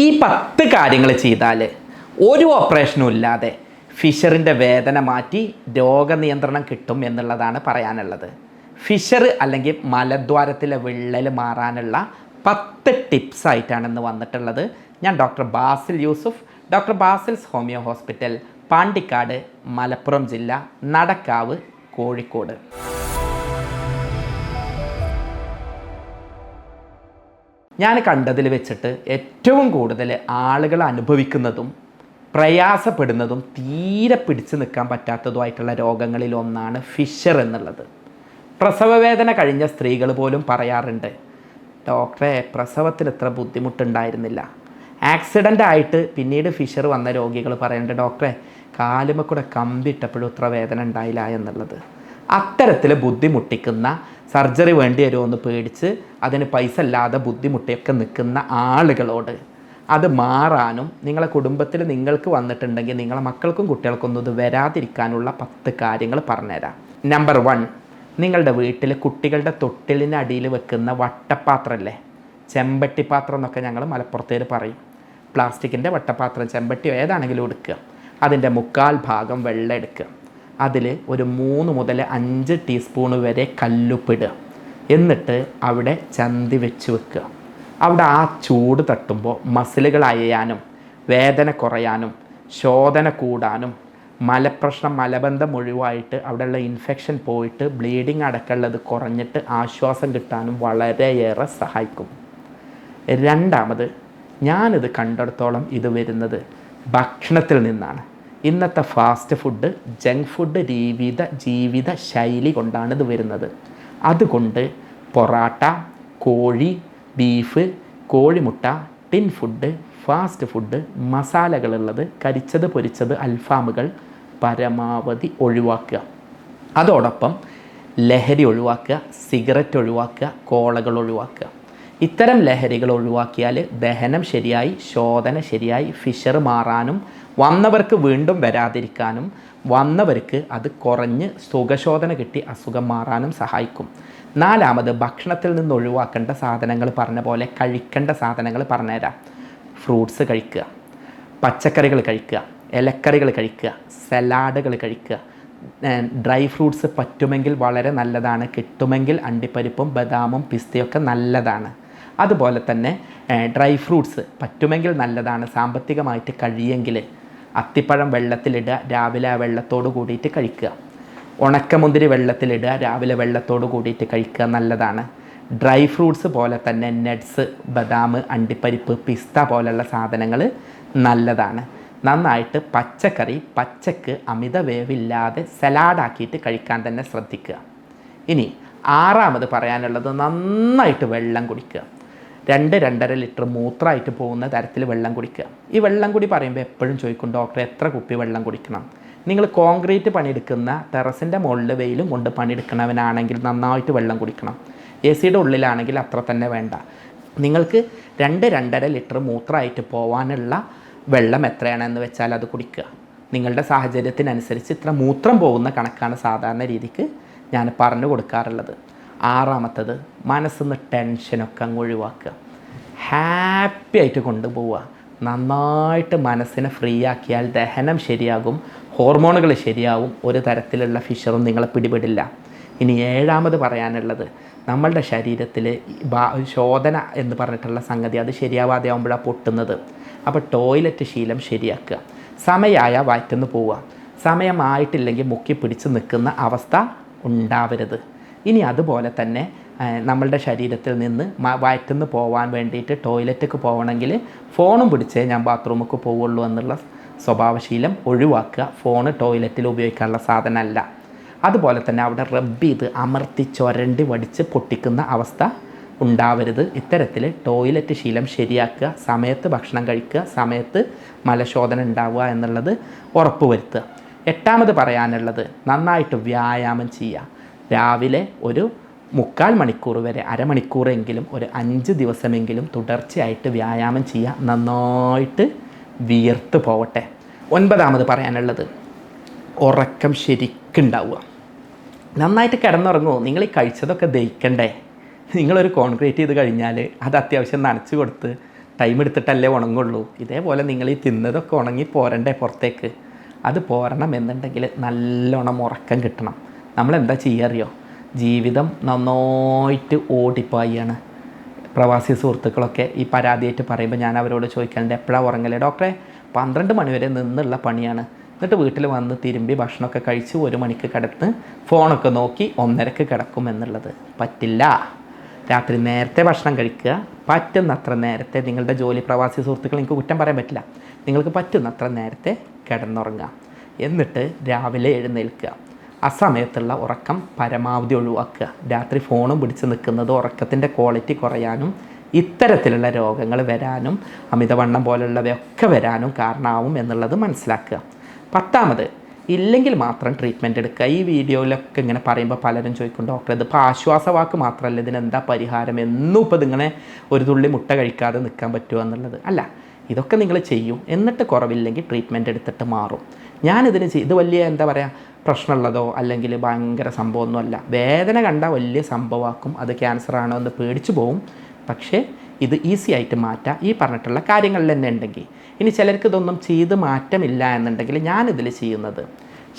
ഈ പത്ത് കാര്യങ്ങൾ ചെയ്താൽ ഒരു ഓപ്പറേഷനും ഇല്ലാതെ ഫിഷറിന്റെ വേദന മാറ്റി രോഗനിയന്ത്രണം കിട്ടും എന്നുള്ളതാണ് പറയാനുള്ളത്. ഫിഷർ അല്ലെങ്കിൽ മലദ്വാരത്തിലെ വിള്ളൽ മാറാനുള്ള പത്ത് ടിപ്സ് ആയിട്ടാണ് ഇന്ന് വന്നിട്ടുള്ളത് ഞാൻ doctor Basil Yusuf doctor Basil's homeo hospital Pandikkad Malappuram ജില്ല നടക്കാവ് കോഴിക്കോട്. ഞാൻ കണ്ടതിൽ വെച്ചിട്ട് ഏറ്റവും കൂടുതൽ ആളുകൾ അനുഭവിക്കുന്നതും പ്രയാസപ്പെടുന്നതും തീരെ പിടിച്ചു നിൽക്കാൻ പറ്റാത്തതുമായിട്ടുള്ള രോഗങ്ങളിൽ ഒന്നാണ് ഫിഷർ എന്നുള്ളത്. പ്രസവവേദന കഴിഞ്ഞ സ്ത്രീകൾ പോലും പറയാറുണ്ട് ഡോക്ടറെ പ്രസവത്തിൽ ഇത്ര ബുദ്ധിമുട്ടുണ്ടായിരുന്നില്ല. ആക്സിഡന്റ് ആയിട്ട് പിന്നീട് ഫിഷർ വന്ന രോഗികൾ പറയുന്നുണ്ട് ഡോക്ടറെ കാലുമക്കൂടെ കൂടെ കമ്പിട്ടപ്പോഴും ഇത്ര വേദന ഉണ്ടായില്ല എന്നുള്ളത്. അത്തരത്തിൽ ബുദ്ധിമുട്ടിക്കുന്ന സർജറി വേണ്ടി വരുമോ എന്ന് പേടിച്ച് അതിന് പൈസ ഇല്ലാതെ ബുദ്ധിമുട്ടിയൊക്കെ നിൽക്കുന്ന ആളുകളോട് അത് മാറാനും നിങ്ങളെ കുടുംബത്തിൽ നിങ്ങൾക്ക് വന്നിട്ടുണ്ടെങ്കിൽ നിങ്ങളെ മക്കൾക്കും കുട്ടികൾക്കൊന്നും ഇത് വരാതിരിക്കാനുള്ള പത്ത് കാര്യങ്ങൾ പറഞ്ഞുതരാം. നമ്പർ വൺ നിങ്ങളുടെ വീട്ടിൽ കുട്ടികളുടെ തൊട്ടിലിന് അടിയിൽ വെക്കുന്ന വട്ടപ്പാത്രമല്ലേ? ചെമ്പട്ടിപ്പാത്രം എന്നൊക്കെ ഞങ്ങൾ മലപ്പുറത്തേര് പറയും. പ്ലാസ്റ്റിക്കിന്റെ വട്ടപ്പാത്രം ചെമ്പട്ടിയോ ഏതാണെങ്കിലും എടുക്കുക. അതിന്റെ മുക്കാൽ ഭാഗം വെള്ളം എടുക്കുക. അതിൽ ഒരു മൂന്ന് മുതൽ അഞ്ച് ടീസ്പൂൺ വരെ കല്ലുപ്പിടുക എന്നിട്ട് അവിടെ ചന്തി വെച്ച് വെക്കുക. അവിടെ ആ ചൂട് തട്ടുമ്പോൾ മസിലുകൾ അയയാനും വേദന കുറയാനും ശോധന കൂടാനും മലപ്രശ്നം മലബന്ധം ഒഴിവായിട്ട് അവിടെയുള്ള ഇൻഫെക്ഷൻ പോയിട്ട് ബ്ലീഡിങ് അടക്കമുള്ളത് കുറഞ്ഞിട്ട് ആശ്വാസം കിട്ടാനും വളരെയേറെ സഹായിക്കും. രണ്ടാമത് ഞാനിത് കണ്ടിടത്തോളം ഇത് വരുന്നത് ഭക്ഷണത്തിൽ നിന്നാണ്. ഇന്നത്തെ ഫാസ്റ്റ് ഫുഡ് ജങ്ക് ഫുഡ് ജീവിത ജീവിത ശൈലി കൊണ്ടാണ് ഇത് വരുന്നത്. അതുകൊണ്ട് പൊറാട്ട കോഴി ബീഫ് കോഴിമുട്ട ടിൻ ഫുഡ് ഫാസ്റ്റ് ഫുഡ് മസാലകളുള്ളത് കരിച്ചത് പൊരിച്ചത് അൽഫാമുകൾ പരമാവധി ഒഴിവാക്കുക. അതോടൊപ്പം ലഹരി ഒഴിവാക്കുക സിഗരറ്റ് ഒഴിവാക്കുക കോളകൾ ഒഴിവാക്കുക. ഇത്തരം ലഹരികൾ ഒഴിവാക്കിയാൽ ദഹനം ശരിയായി ശോധന ശരിയായി ഫിഷർ മാറാനും വന്നവർക്ക് വീണ്ടും വരാതിരിക്കാനും വന്നവർക്ക് അത് കുറഞ്ഞ് സുഖശോധന കിട്ടി അസുഖം മാറാനും സഹായിക്കും. നാലാമത് ഭക്ഷണത്തിൽ നിന്ന് ഒഴിവാക്കേണ്ട സാധനങ്ങൾ പറഞ്ഞ പോലെ കഴിക്കേണ്ട സാധനങ്ങൾ പറഞ്ഞുതരാം. ഫ്രൂട്ട്സ് കഴിക്കുക പച്ചക്കറികൾ കഴിക്കുക ഇലക്കറികൾ കഴിക്കുക സലാഡുകൾ കഴിക്കുക. ഡ്രൈ ഫ്രൂട്ട്സ് പറ്റുമെങ്കിൽ വളരെ നല്ലതാണ് കിട്ടുമെങ്കിൽ അണ്ടിപ്പരിപ്പും ബദാമും പിസ്തയൊക്കെ നല്ലതാണ്. അതുപോലെ തന്നെ ഡ്രൈ ഫ്രൂട്ട്സ് പറ്റുമെങ്കിൽ നല്ലതാണ്. സാമ്പത്തികമായിട്ട് കഴിയെങ്കിൽ അത്തിപ്പഴം വെള്ളത്തിലിടുക രാവിലെ ആ വെള്ളത്തോട് കൂടിയിട്ട് കഴിക്കുക. ഉണക്കമുന്തിരി വെള്ളത്തിലിടുക രാവിലെ വെള്ളത്തോട് കൂടിയിട്ട് കഴിക്കുക നല്ലതാണ്. ഡ്രൈ ഫ്രൂട്ട്സ് പോലെ തന്നെ നട്ട്സ് ബദാം അണ്ടിപ്പരിപ്പ് പിസ്ത പോലുള്ള സാധനങ്ങൾ നല്ലതാണ്. നന്നായിട്ട് പച്ചക്കറി പച്ചക്ക് അമിത വേവില്ലാതെ സലാഡാക്കിയിട്ട് കഴിക്കാൻ തന്നെ ശ്രദ്ധിക്കുക. ഇനി ആറാമത് പറയാനുള്ളത് നന്നായിട്ട് വെള്ളം കുടിക്കുക. രണ്ട് രണ്ടര ലിറ്റർ മൂത്രമായിട്ട് പോകുന്ന തരത്തിൽ വെള്ളം കുടിക്കുക. ഈ വെള്ളം കുടി പറയുമ്പോൾ എപ്പോഴും ചോദിക്കും ഡോക്ടർ എത്ര കുപ്പി വെള്ളം കുടിക്കണം? നിങ്ങൾ കോൺക്രീറ്റ് പണിയെടുക്കുന്ന ടെറസിന്റെ മുകളിൽ വെയിലും കൊണ്ട് പണിയെടുക്കണവനാണെങ്കിൽ നന്നായിട്ട് വെള്ളം കുടിക്കണം. എ സിയുടെ ഉള്ളിലാണെങ്കിൽ അത്ര തന്നെ വേണ്ട. നിങ്ങൾക്ക് രണ്ട് രണ്ടര ലിറ്റർ മൂത്രമായിട്ട് പോകാനുള്ള വെള്ളം എത്രയാണെന്ന് വെച്ചാൽ അത് കുടിക്കുക. നിങ്ങളുടെ സാഹചര്യത്തിനനുസരിച്ച് ഇത്ര മൂത്രം പോകുന്ന കണക്കാണ് സാധാരണ രീതിക്ക് ഞാൻ പറഞ്ഞു കൊടുക്കാറുള്ളത്. ആറാമത്തത് മനസ്സിന്ന് ടെൻഷനൊക്കെ അങ്ങ് ഒഴിവാക്കുക. ഹാപ്പി ആയിട്ട് കൊണ്ടുപോവുക. നന്നായിട്ട് മനസ്സിനെ ഫ്രീ ആക്കിയാൽ ദഹനം ശരിയാകും ഹോർമോണുകൾ ശരിയാവും ഒരു തരത്തിലുള്ള ഫിഷറും നിങ്ങളെ പിടിപെടില്ല. ഇനി ഏഴാമത് പറയാനുള്ളത് നമ്മളുടെ ശരീരത്തിൽ ശോധന എന്ന് പറഞ്ഞിട്ടുള്ള സംഗതി അത് ശരിയാവാതെ ആകുമ്പോഴാണ് പൊട്ടുന്നത്. അപ്പോൾ ടോയ്ലറ്റ് ശീലം ശരിയാക്കുക. സമയമായ വയറ്റുന്നു പോവുക. സമയമായിട്ടില്ലെങ്കിൽ മുക്കി പിടിച്ച് നിൽക്കുന്ന അവസ്ഥ ഉണ്ടാവരുത്. ഇനി അതുപോലെ തന്നെ നമ്മളുടെ ശരീരത്തിൽ നിന്ന് വയറ്റുനിന്ന് വയറ്റുന്ന് പോകാൻ വേണ്ടിയിട്ട് ടോയ്ലറ്റിക്ക് പോകണമെങ്കിൽ ഫോണും പിടിച്ചേ ഞാൻ ബാത്റൂമിലേക്ക് പോവുള്ളൂ എന്നുള്ള സ്വഭാവശീലം ഒഴിവാക്കുക. ഫോണ് ടോയ്ലറ്റിൽ ഉപയോഗിക്കാനുള്ള സാധനമല്ല. അതുപോലെ തന്നെ അവിടെ റബ്ബ് ചെയ്ത് അമർത്തി ചൊരണ്ടി വടിച്ച് പൊട്ടിക്കുന്ന അവസ്ഥ ഉണ്ടാവരുത്. ഇത്തരത്തിൽ ടോയ്ലറ്റ് ശീലം ശരിയാക്കുക സമയത്ത് ഭക്ഷണം കഴിക്കുക സമയത്ത് മലശോധന ഉണ്ടാവുക എന്നുള്ളത് ഉറപ്പുവരുത്തുക. എട്ടാമത് പറയാനുള്ളത് നന്നായിട്ട് വ്യായാമം ചെയ്യുക. രാവിലെ ഒരു മുക്കാൽ മണിക്കൂർ വരെ അരമണിക്കൂറെങ്കിലും ഒരു അഞ്ച് ദിവസമെങ്കിലും തുടർച്ചയായിട്ട് വ്യായാമം ചെയ്യുക. നന്നായിട്ട് വിയർത്ത് പോവട്ടെ. ഒൻപതാമത് പറയാനുള്ളത് ഉറക്കം ശരിക്കുണ്ടാവുക. നന്നായിട്ട് കിടന്നുറങ്ങുമോ നിങ്ങൾ ഈ കഴിച്ചതൊക്കെ ദഹിക്കണ്ടേ? നിങ്ങളൊരു കോൺക്രീറ്റ് ചെയ്ത് കഴിഞ്ഞാൽ അത് അത്യാവശ്യം നനച്ച് കൊടുത്ത് ടൈം എടുത്തിട്ടല്ലേ ഉണങ്ങുള്ളൂ. ഇതേപോലെ നിങ്ങൾ ഈ തിന്നതൊക്കെ ഉണങ്ങി പോരണ്ടേ പുറത്തേക്ക്? അത് പോരണം എന്നുണ്ടെങ്കിൽ നല്ലോണം ഉറക്കം കിട്ടണം. നമ്മളെന്താ അറിയോ ജീവിതം നന്നായിട്ട് ഓടിപ്പായാണ്. പ്രവാസി സുഹൃത്തുക്കളൊക്കെ ഈ പരാതിയായിട്ട് പറയുമ്പോൾ ഞാൻ അവരോട് ചോദിക്കാറുണ്ട് എപ്പോഴാണ് ഉറങ്ങലേ? ഡോക്ടറെ പന്ത്രണ്ട് മണിവരെ നിന്നുള്ള പണിയാണ്. എന്നിട്ട് വീട്ടിൽ വന്ന് തിരുമ്പി ഭക്ഷണമൊക്കെ കഴിച്ച് ഒരു മണിക്ക് കിടന്ന് ഫോണൊക്കെ നോക്കി ഒന്നരക്ക് കിടക്കും എന്നുള്ളത്. പറ്റില്ല. രാത്രി നേരത്തെ ഭക്ഷണം കഴിക്കുക. പറ്റുന്നത്ര നേരത്തെ നിങ്ങളുടെ ജോലി പ്രവാസി സുഹൃത്തുക്കൾ നിങ്ങൾക്ക് കുറ്റം പറയാൻ പറ്റില്ല. നിങ്ങൾക്ക് പറ്റുന്നത്ര നേരത്തെ കിടന്നുറങ്ങുക. എന്നിട്ട് രാവിലെ എഴുന്നേൽക്കുക. ആ സമയത്തുള്ള ഉറക്കം പരമാവധി ഒഴിവാക്കുക. രാത്രി ഫോണും പിടിച്ച് നിൽക്കുന്നത് ഉറക്കത്തിന്റെ ക്വാളിറ്റി കുറയാനും ഇത്തരത്തിലുള്ള രോഗങ്ങൾ വരാനും അമിതവണ്ണം പോലുള്ളവയൊക്കെ വരാനും കാരണമാവും എന്നുള്ളത് മനസ്സിലാക്കുക. പത്താമത് ഇല്ലെങ്കിൽ മാത്രം ട്രീറ്റ്മെന്റ് എടുക്കുക. ഈ വീഡിയോയിലൊക്കെ ഇങ്ങനെ പറയുമ്പോൾ പലരും ചോദിക്കും ഡോക്ടർ ഇതിപ്പോൾ ആശ്വാസവാക്ക് മാത്രമല്ല ഇതിനെന്താ പരിഹാരം? എന്നും ഇപ്പോൾ ഇതിങ്ങനെ ഒരു തുള്ളി മുട്ട കഴിക്കാതെ നിൽക്കാൻ പറ്റുമോ എന്നുള്ളത്? അല്ല ഇതൊക്കെ നിങ്ങൾ ചെയ്യും. എന്നിട്ട് കുറവില്ലെങ്കിൽ ട്രീറ്റ്മെന്റ് എടുത്തിട്ട് മാറും. ഞാനിതിന് ഇത് വലിയ എന്താ പറയുക പ്രശ്നമുള്ളതോ അല്ലെങ്കിൽ ഭയങ്കര സംഭവമൊന്നുമല്ല വേദന കണ്ടാൽ വലിയ സംഭവമാക്കും. അത് ക്യാൻസർ ആണോ എന്ന് പേടിച്ചു പോവും. പക്ഷേ ഇത് ഈസി ആയിട്ട് മാറ്റാം. ഈ പറഞ്ഞിട്ടുള്ള കാര്യങ്ങളിൽ തന്നെ ഉണ്ടെങ്കിൽ. ഇനി ചിലർക്ക് ഇതൊന്നും ചെയ്ത് മാറ്റമില്ല എന്നുണ്ടെങ്കിൽ ഞാനിതിൽ ചെയ്യുന്നത്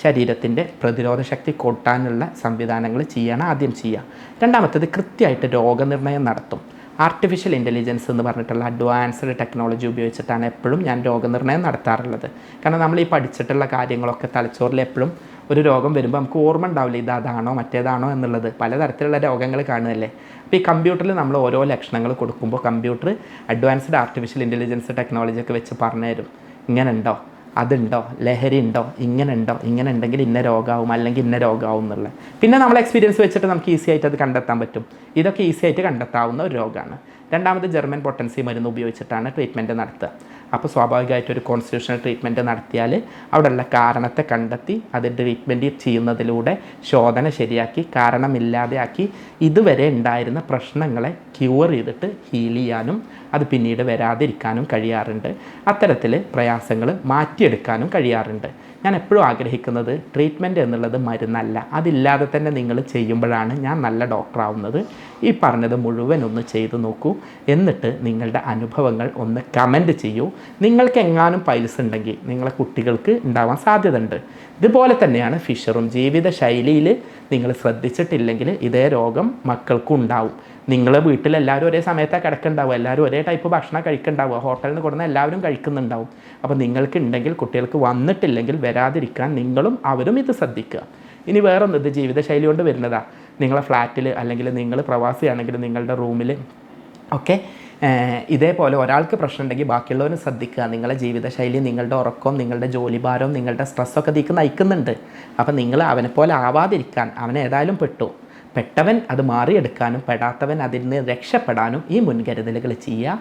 ശരീരത്തിന്റെ പ്രതിരോധ ശക്തി കൂട്ടാനുള്ള സംവിധാനങ്ങൾ ചെയ്യണം. ആദ്യം ചെയ്യുക രണ്ടാമത്തേത് കൃത്യമായിട്ട് രോഗനിർണയം നടത്തും. ആർട്ടിഫിഷ്യൽ ഇന്റലിജൻസ് എന്ന് പറഞ്ഞിട്ടുള്ള അഡ്വാൻസ്ഡ് ടെക്നോളജി ഉപയോഗിച്ചിട്ടാണ് എപ്പോഴും ഞാൻ രോഗനിർണയം നടത്താറുള്ളത്. കാരണം നമ്മൾ ഈ പഠിച്ചിട്ടുള്ള കാര്യങ്ങളൊക്കെ തലച്ചോറിൽ എപ്പോഴും ഒരു രോഗം വരുമ്പോൾ നമുക്ക് ഓർമ്മ ഉണ്ടാവില്ല? ഇത് അതാണോ? മറ്റേതാണോ? എന്നുള്ളത് പലതരത്തിലുള്ള രോഗങ്ങൾ കാണുകയല്ലേ? അപ്പോൾ ഈ കമ്പ്യൂട്ടറിൽ നമ്മൾ ഓരോ ലക്ഷണങ്ങൾ കൊടുക്കുമ്പോൾ computer advanced artificial intelligence technology ഒക്കെ വെച്ച് പറഞ്ഞു തരും ഇങ്ങനെ ഉണ്ടോ അതുണ്ടോ? ലഹരി ഉണ്ടോ ഇങ്ങനെ ഉണ്ടോ ഇങ്ങനെ ഉണ്ടെങ്കിൽ ഇന്ന രോഗമാവും അല്ലെങ്കിൽ ഇന്ന രോഗമാവും എന്നുള്ളത് പിന്നെ നമ്മൾ എക്സ്പീരിയൻസ് വെച്ചിട്ട് നമുക്ക് ഈസി ആയിട്ട് അത് കണ്ടെത്താൻ പറ്റും. ഇതൊക്കെ ഈസി ആയിട്ട് കണ്ടെത്താവുന്ന ഒരു രോഗമാണ് രണ്ടാമത് ജർമ്മൻ പൊട്ടൻസി മരുന്ന് ഉപയോഗിച്ചിട്ടാണ് ട്രീറ്റ്മെന്റ് നടത്തുക. അപ്പോൾ സ്വാഭാവികമായിട്ട് ഒരു കോൺസ്റ്റിറ്റ്യൂഷണൽ ട്രീറ്റ്മെന്റ് നടത്തിയാൽ അവിടെയുള്ള കാരണത്തെ കണ്ടെത്തി അത് ട്രീറ്റ്മെന്റ് ചെയ്യുന്നതിലൂടെ ശോധന ശരിയാക്കി കാരണമില്ലാതെയാക്കി ഇതുവരെ ഉണ്ടായിരുന്ന പ്രശ്നങ്ങളെ ക്യൂർ ചെയ്തിട്ട് ഹീൽ ചെയ്യാനും അത് പിന്നീട് വരാതിരിക്കാനും കഴിയാറുണ്ട്. അത്തരത്തിൽ പ്രയാസങ്ങൾ മാറ്റിയെടുക്കാനും കഴിയാറുണ്ട്. ഞാൻ എപ്പോഴും ആഗ്രഹിക്കുന്നത് ട്രീറ്റ്മെന്റ് എന്നുള്ളത് മരുന്നല്ല. അതില്ലാതെ തന്നെ നിങ്ങൾ ചെയ്യുമ്പോഴാണ് ഞാൻ നല്ല ഡോക്ടറാവുന്നത് ഈ പറഞ്ഞത് മുഴുവൻ ഒന്ന് ചെയ്തു നോക്കൂ. എന്നിട്ട് നിങ്ങളുടെ അനുഭവങ്ങൾ ഒന്ന് കമന്റ് ചെയ്യൂ. നിങ്ങൾക്ക് എങ്ങാനും പൈൽസ് ഉണ്ടെങ്കിൽ നിങ്ങളെ കുട്ടികൾക്ക് ഉണ്ടാവാൻ സാധ്യതയുണ്ട്. ഇതുപോലെ തന്നെയാണ് ഫിഷറും ജീവിതശൈലിയിൽ നിങ്ങൾ ശ്രദ്ധിച്ചിട്ടില്ലെങ്കിൽ ഇതേ രോഗം മക്കൾക്കും ഉണ്ടാവും. നിങ്ങളെ വീട്ടിൽ എല്ലാവരും ഒരേ സമയത്താണ് കിടക്കുന്നുണ്ടാവും എല്ലാവരും ഒരേ ടൈപ്പ് ഭക്ഷണം കഴിക്കുന്നുണ്ടാവുക ഹോട്ടലിൽ നിന്ന് കൊടുന്ന എല്ലാവരും കഴിക്കുന്നുണ്ടാവും. അപ്പോൾ നിങ്ങൾക്ക് ഉണ്ടെങ്കിൽ കുട്ടികൾക്ക് വന്നിട്ടില്ലെങ്കിൽ വരാതിരിക്കാൻ നിങ്ങളും അവരും ഇത് ശ്രദ്ധിക്കുക. ഇനി വേറൊന്നും ഇത് ജീവിതശൈലി കൊണ്ട് വരുന്നതാണ് നിങ്ങളെ ഫ്ലാറ്റിൽ അല്ലെങ്കിൽ നിങ്ങൾ പ്രവാസിയാണെങ്കിൽ നിങ്ങളുടെ റൂമിൽ ഏഹ്, ഇതേപോലെ ഒരാൾക്ക് പ്രശ്നം ഉണ്ടെങ്കിൽ ബാക്കിയുള്ളവരും ശ്രദ്ധിക്കുക. നിങ്ങളുടെ ജീവിതശൈലി നിങ്ങളുടെ ഉറക്കവും നിങ്ങളുടെ ജോലിഭാരവും നിങ്ങളുടെ സ്ട്രെസ്സൊക്കെ തീക്ക് നയിക്കുന്നുണ്ട്. അപ്പം നിങ്ങൾ അവനെ പോലെ ആവാതിരിക്കാൻ അവൻ ഏതായാലും പെട്ടു. പെട്ടവൻ അത് മാറിയെടുക്കാനും പെടാത്തവൻ അതിൽ നിന്ന് രക്ഷപ്പെടാനും ഈ മുൻകരുതലുകൾ ചെയ്യുക.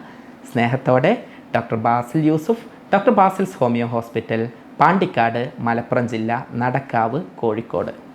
സ്നേഹത്തോടെ doctor Basil Yusuf doctor Basil's homeo hospital Pandikkad Malappuram ജില്ല നടക്കാവ് കോഴിക്കോട്.